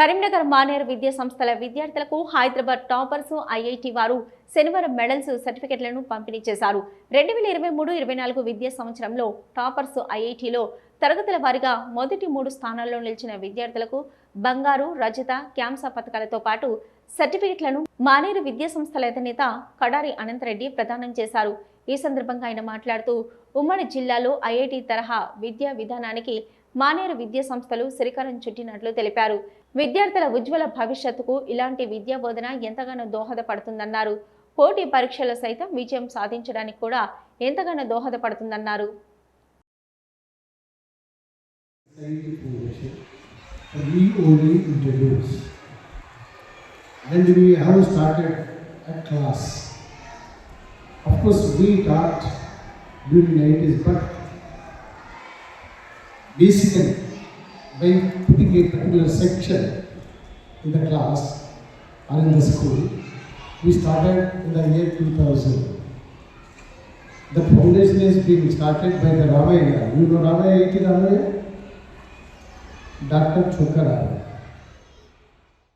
కరీంనగర్ మానేరు విద్యా సంస్థల విద్యార్థులకు హైదరాబాద్ టాపర్స్ ఐఐటి వారు శనివారం మెడల్స్ సర్టిఫికెట్లను పంపిణీ చేశారు. రెండు వేల ఇరవై మూడు ఇరవై నాలుగు విద్యా సంవత్సరంలో టాపర్స్ ఐఐటిలో తరగతుల వారీగా మొదటి మూడు స్థానాల్లో నిలిచిన విద్యార్థులకు బంగారు రజత క్యాంస పథకాలతో పాటు సర్టిఫికెట్లను మానేరు విద్యా సంస్థల అధినేత కడారి అనంతరెడ్డి ప్రదానం చేశారు. ఈ సందర్భంగా ఆయన మాట్లాడుతూ ఉమ్మడి జిల్లాలో ఐఐటి తరహా విద్యా విధానానికి మానేరు విద్యా సంస్థలు శ్రీకారం చుట్టినట్లు తెలిపారు. విద్యార్థుల ఉజ్వల భవిష్యత్తుకు ఇలాంటి విద్యా బోధన ఎంతగానో దోహదపడుతుందన్నారు. పోటీ పరీక్షలు సైతం విజయం సాధించడానికి కూడా ఎంతగానో దోహదపడుతుందన్నారు. We only introduce. Then we have started a class. Of course, we taught during the 90s, but basically, by putting a particular section in the class or in the school, we started in the year 2000. The foundation is being started by the Ramaya. You know doctor छोड़कर आ रहे